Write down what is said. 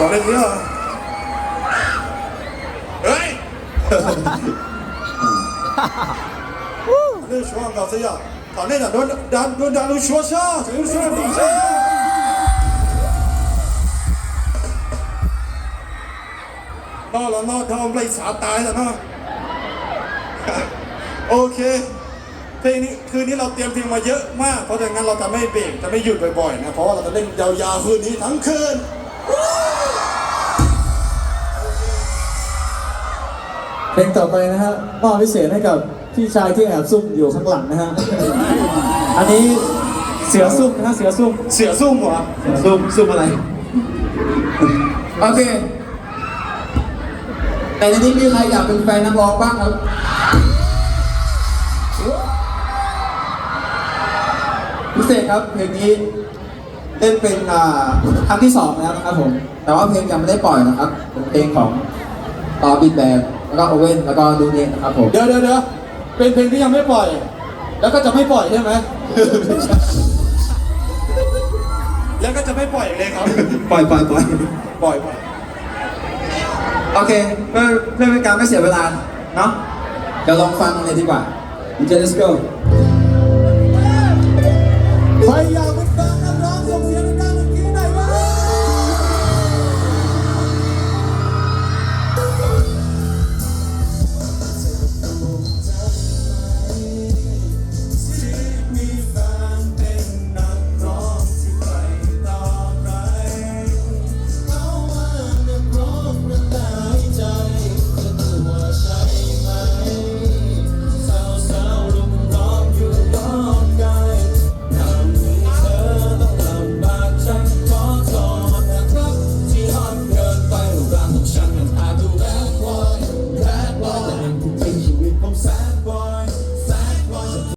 ต่อเล่นเนี้ยเหรอเฮ้ย那说话搞这样，搞那两段两段两段说唱，这就说比赛。นอกแล้วนอกทำไรสาตายแล้วนะ โอเค เพลงนี้คืนนี้เราเตรียมเพลงมาเยอะมาก เพราะฉะนั้นเราจะไม่เบรกจะไม่หยุดบ่อยๆนะ เพราะว่าเราจะเล่นยาวๆคืนนี้ทั้งคืน เพลงต่อไปนะฮะมอบพิเศษให้กับพี่ชายที่แอบซุ่มอยู่ข้างหลังนะฮะ อันนี้เสือซุ่มนะฮะเสือซุ่มเสียซุ่มเหรอซุ่มซุ่มอะไร โอเค แต่ในนี้มีใครอยากเป็นแฟนนักร้องบ้างครับพิเศษครับเพลงนี้เล่นเป็นอ่าครั้งที่สองแล้วนะครับผม แต่ว่าเพลงยังไม่ได้ปล่อยนะครับเป็นเพลงของต่อบิดแบน แล้วก็โอเว่นแล้วก็ดูเนียนะครับผมเดี๋ยวเดี๋ยวเดี๋ยวเป็นเพลงที่ยังไม่ปล่อย แล้วก็จะไม่ปล่อยใช่ไหม แล้วก็จะไม่ปล่อยเลยครับ ปล่อยปล่อยปล่อยปล่อยปล่อยโอเคเพื่อเพื่อเป็นการไม่เสียเวลาเนาะเดี๋ยวลองฟังเลยดีกว่าดีเจ let's go ใครอยาก